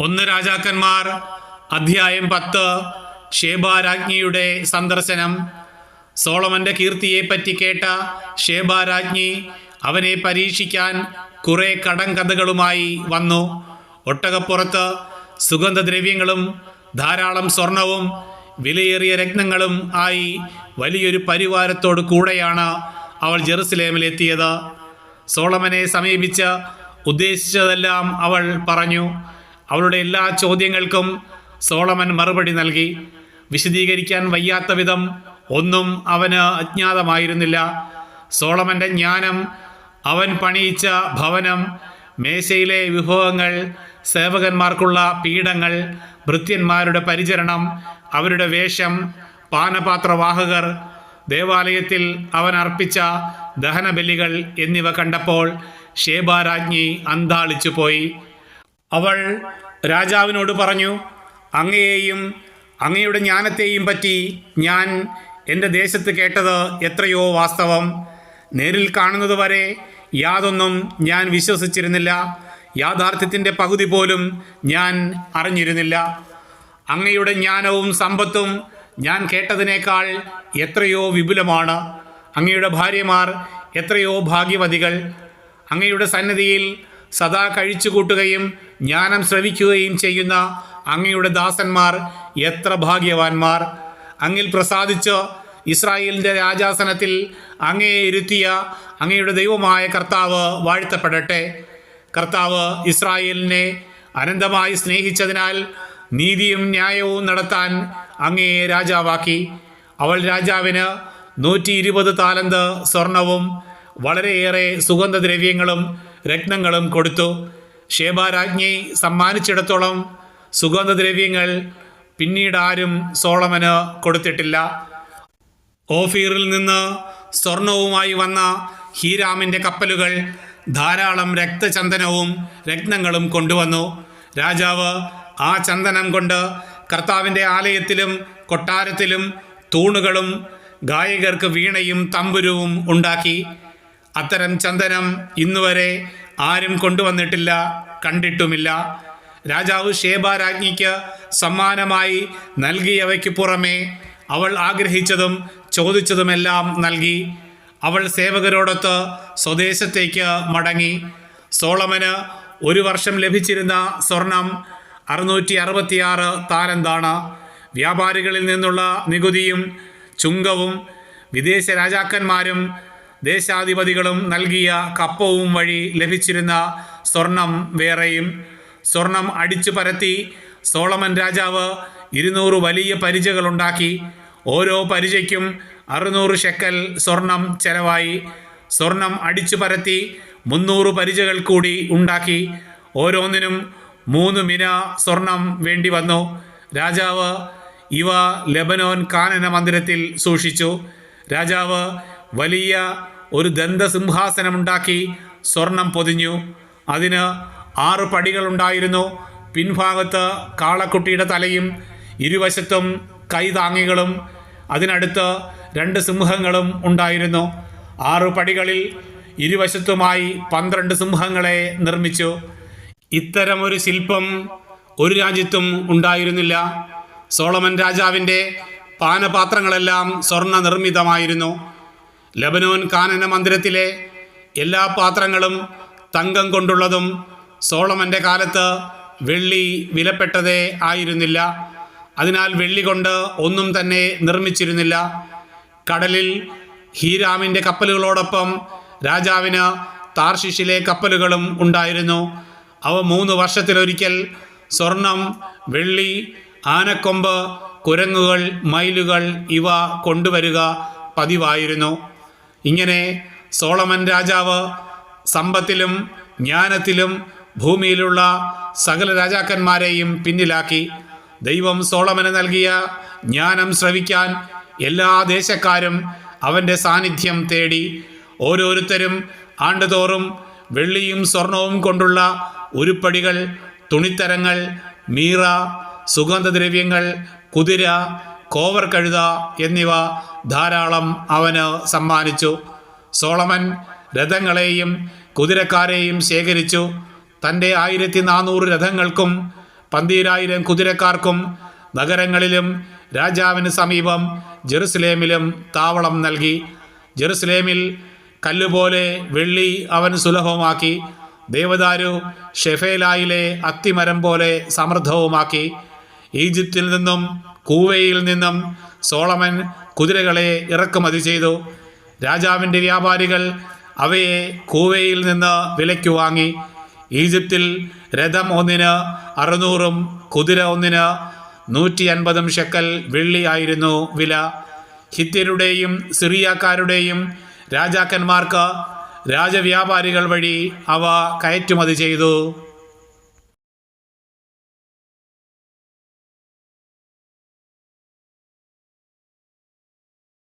ഒന്ന് രാജാക്കന്മാർ അധ്യായം പത്ത് ഷേബാരാജ്ഞിയുടെ സന്ദർശനം. സോളമന്റെ കീർത്തിയെപ്പറ്റി കേട്ട ഷേബാരാജ്ഞി അവനെ പരീക്ഷിക്കാൻ കുറെ കടങ്കഥകളുമായി വന്നു. ഒട്ടകപ്പുറത്ത് സുഗന്ധദ്രവ്യങ്ങളും ധാരാളം സ്വർണവും വിലയേറിയ രത്നങ്ങളും ആയി വലിയൊരു പരിവാരത്തോടു കൂടെയാണ് അവൾ ജെറുസലേമിലെത്തിയത്. സോളമനെ സമീപിച്ച് ഉദ്ദേശിച്ചതെല്ലാം അവൾ പറഞ്ഞു. അവളുടെ എല്ലാ ചോദ്യങ്ങൾക്കും സോളമൻ മറുപടി നൽകി. വിശദീകരിക്കാൻ വയ്യാത്ത വിധം ഒന്നും അവന് അജ്ഞാതമായിരുന്നില്ല. സോളമന്റെ ജ്ഞാനം അവൻ പണിയിച്ച ഭവനം മേശയിലെ വിഭവങ്ങൾ സേവകന്മാർക്കുള്ള പീഠങ്ങൾ ഭൃത്യന്മാരുടെ പരിചരണം അവരുടെ വേഷം പാനപാത്രവാഹകർ ദേവാലയത്തിൽ അവൻ അർപ്പിച്ച ദഹനബലികൾ എന്നിവ കണ്ടപ്പോൾ ഷേബാരാജ്ഞി അന്താളിച്ചു പോയി അവൾ രാജാവിനോട് പറഞ്ഞു അങ്ങയെയും അങ്ങയുടെ ജ്ഞാനത്തെയും പറ്റി ഞാൻ എന്റെ ദേശത്ത് കേട്ടത് എത്രയോ വാസ്തവം. നേരിൽ കാണുന്നത് വരെ യാതൊന്നും ഞാൻ വിശ്വസിച്ചിരുന്നില്ല. യാഥാർത്ഥ്യത്തിന്റെ പകുതി പോലും ഞാൻ അറിഞ്ഞിരുന്നില്ല. അങ്ങയുടെ ജ്ഞാനവും സമ്പത്തും ഞാൻ കേട്ടതിനേക്കാൾ എത്രയോ വിപുലമാണ്. അങ്ങയുടെ ഭാര്യമാർ എത്രയോ ഭാഗ്യവതികൾ. അങ്ങയുടെ സന്നിധിയിൽ സദാ കഴിച്ചുകൂട്ടുകയും ജ്ഞാനം ശ്രവിക്കുകയും ചെയ്യുന്ന അങ്ങയുടെ ദാസന്മാർ എത്ര ഭാഗ്യവാന്മാർ. അങ്ങിൽ പ്രസാദിച്ച് ഇസ്രായേലിന്റെ രാജാസനത്തിൽ അങ്ങയെ ഇരുത്തിയ അങ്ങയുടെ ദൈവമായ കർത്താവ് വാഴ്ത്തപ്പെടട്ടെ. കർത്താവ് ഇസ്രായേലിനെ അനന്തമായി സ്നേഹിച്ചതിനാൽ നീതിയും ന്യായവും നടത്താൻ അങ്ങയെ രാജാവാക്കി. അവൾ രാജാവിന് നൂറ്റി ഇരുപത് താലന്ത് സ്വർണവും വളരെയേറെ സുഗന്ധദ്രവ്യങ്ങളും രത്നങ്ങളും കൊടുത്തു. ഷേബാരാജ്ഞി സമ്മാനിച്ചിടത്തോളം സുഗന്ധദ്രവ്യങ്ങൾ പിന്നീട് ആരും സോളമന് കൊടുത്തിട്ടില്ല. ഓഫീറിൽ നിന്ന് സ്വർണവുമായി വന്ന ഹീരാമിന്റെ കപ്പലുകൾ ധാരാളം രക്തചന്ദനവും രത്നങ്ങളും കൊണ്ടുവന്നു. രാജാവ് ആ ചന്ദനം കൊണ്ട് കർത്താവിന്റെ ആലയത്തിലും കൊട്ടാരത്തിലും തൂണുകളും ഗായകർക്ക് വീണയും തമ്പുരുവും ഉണ്ടാക്കി. അത്തരം ചന്ദനം ഇന്നുവരെ ആരും കൊണ്ടുവന്നിട്ടില്ല കണ്ടിട്ടുമില്ല. രാജാവ് ഷേബ രാജ്ഞിക്ക് സമ്മാനമായി നൽകിയവയ്ക്ക് പുറമെ അവൾ ആഗ്രഹിച്ചതും ചോദിച്ചതുമെല്ലാം നൽകി. അവൾ സേവകരോടൊത്ത് സ്വദേശത്തേക്ക് മടങ്ങി. സോളമന് ഒരു വർഷം ലഭിച്ചിരുന്ന സ്വർണം അറുന്നൂറ്റി അറുപത്തിയാറ് താരന്താണ്. വ്യാപാരികളിൽ നിന്നുള്ള നികുതിയും ചുങ്കവും വിദേശ രാജാക്കന്മാരും ദേശാധിപതികളും നൽകിയ കപ്പവും വഴി ലഭിച്ചിരുന്ന സ്വർണം വേറെയും. സ്വർണം അടിച്ചു പരത്തി സോളമൻ രാജാവ് ഇരുന്നൂറ് വലിയ പരിചകളുണ്ടാക്കി. ഓരോ പരിചയ്ക്കും അറുന്നൂറ് ഷെക്കൽ സ്വർണം ചെലവായി. സ്വർണം അടിച്ചു പരത്തി മുന്നൂറ് പരിചകൾ കൂടി ഉണ്ടാക്കി. ഓരോന്നിനും മൂന്ന് മിന സ്വർണം വേണ്ടി വന്നു. രാജാവ് ഇവ ലെബനോൻ കാനന മന്ദിരത്തിൽ സൂക്ഷിച്ചു. രാജാവ് വലിയ ഒരു ദന്തസിംഹാസനമുണ്ടാക്കി സ്വർണം പൊതിഞ്ഞു. അതിന് ആറ് പടികളുണ്ടായിരുന്നു. പിൻഭാഗത്ത് കാളക്കുട്ടിയുടെ തലയും ഇരുവശത്തും കൈതാങ്ങികളും അതിനടുത്ത് രണ്ട് സിംഹങ്ങളും ഉണ്ടായിരുന്നു. ആറ് പടികളിൽ ഇരുവശത്തുമായി പന്ത്രണ്ട് സിംഹങ്ങളെ നിർമ്മിച്ചു. ഇത്തരമൊരു ശില്പം ഒരു രാജ്യത്തും ഉണ്ടായിരുന്നില്ല. സോളമൻ രാജാവിന്റെ പാനപാത്രങ്ങളെല്ലാം സ്വർണ നിർമ്മിതമായിരുന്നു ലബനോൻ കാനന മന്ദിരത്തിലെ എല്ലാ പാത്രങ്ങളും തങ്കം കൊണ്ടുള്ളതും സോളമന്റെ കാലത്ത് വെള്ളി വിലപ്പെട്ടതേ ആയിരുന്നില്ല. അതിനാൽ വെള്ളി കൊണ്ട് ഒന്നും തന്നെ നിർമ്മിച്ചിരുന്നില്ല. കടലിൽ ഹീരാമിന്റെ കപ്പലുകളോടൊപ്പം രാജാവിന് താർഷിഷിലെ കപ്പലുകളും ഉണ്ടായിരുന്നു. അവ മൂന്ന് വർഷത്തിലൊരിക്കൽ സ്വർണം വെള്ളി ആനക്കൊമ്പ് കുരങ്ങുകൾ മയിലുകൾ ഇവ കൊണ്ടുവരിക പതിവായിരുന്നു. ഇങ്ങനെ സോളമൻ രാജാവ് സമ്പത്തിലും ജ്ഞാനത്തിലും ഭൂമിയിലുള്ള സകല രാജാക്കന്മാരെയും പിന്നിലാക്കി ദൈവം സോളമന് നൽകിയ ജ്ഞാനം ശ്രവിക്കാൻ എല്ലാ ദേശക്കാരും അവന്റെ സാന്നിധ്യം തേടി ഓരോരുത്തരും ആണ്ടുതോറും വെള്ളിയും സ്വർണവും കൊണ്ടുള്ള ഉരുപ്പടികൾ തുണിത്തരങ്ങൾ മീറ സുഗന്ധദ്രവ്യങ്ങൾ കുതിര കോവർ കഴുത എന്നിവ ധാരാളം അവന് സമ്മാനിച്ചു. സോളമൻ രഥങ്ങളെയും കുതിരക്കാരെയും ശേഖരിച്ചു. തന്റെ ആയിരത്തി നാനൂറ് രഥങ്ങൾക്കും പന്തീരായിരം കുതിരക്കാർക്കും നഗരങ്ങളിലും രാജാവിന് സമീപം ജെറുസലേമിലും താവളം നൽകി. ജെറുസലേമിൽ കല്ലുപോലെ വെള്ളി അവൻ സുലഭമാക്കി. ദേവദാരു ഷെഫേലായിലെ അത്തിമരം പോലെ സമൃദ്ധവുമാക്കി. ഈജിപ്തിൽ നിന്നും കൂവയിൽ നിന്നും സോളമൻ കുതിരകളെ ഇറക്കുമതി ചെയ്തു. രാജാവിന്റെ വ്യാപാരികൾ അവയെ കൂവയിൽ നിന്ന് വിലയ്ക്ക് വാങ്ങി. ഈജിപ്തിൽ രഥം ഒന്നിന് അറുന്നൂറും കുതിര ഒന്നിന് നൂറ്റി അൻപതും ഷെക്കൽ വെള്ളിയായിരുന്നു വില. ഹിത്യരുടെയും സിറിയാക്കാരുടെയും രാജാക്കന്മാർക്ക് രാജവ്യാപാരികൾ വഴി അവ കയറ്റുമതി ചെയ്തു.